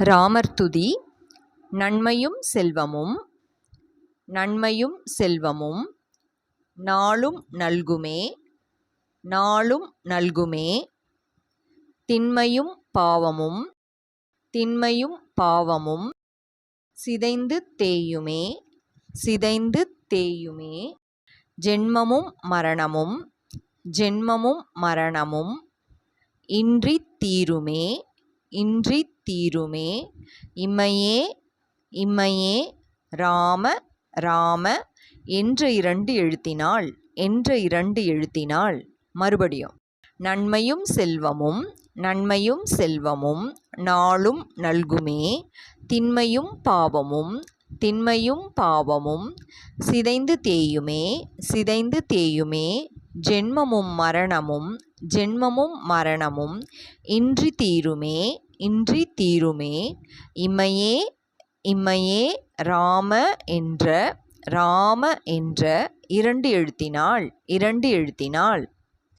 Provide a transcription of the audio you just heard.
ராமர் துதி நன்மையும் செல்வமும் நன்மையும் செல்வமும் நாளும் நல்குமே நாளும் நல்குமே திண்மையும் பாவமும் திண்மையும் பாவமும் சிதைந்து தேயுமே சிதைந்து தேயுமே ஜென்மமும் மரணமும் ஜென்மமும் மரணமும் இன்றி தீருமே இன்றி தீருமே. இம்மையே இம்மையே ராம ராம என்ற இரண்டு எழுத்தினால் என்ற இரண்டு எழுத்தினால். மறுபடியும் நன்மையும் செல்வமும் நன்மையும் செல்வமும் நாளும் நல்குமே. திண்மையும் பாவமும் திண்மையும் பாவமும் சிதைந்து தேயுமே சிதைந்து தேயுமே ஜென்மமும் மரணமும் ஜென்மமும் மரணமும் இன்றி தீருமே இன்றி தீருமே. இம்மையே இம்மையே ராம என்ற ராம என்ற இரண்டு எழுத்தினால் இரண்டு எழுத்தினால்.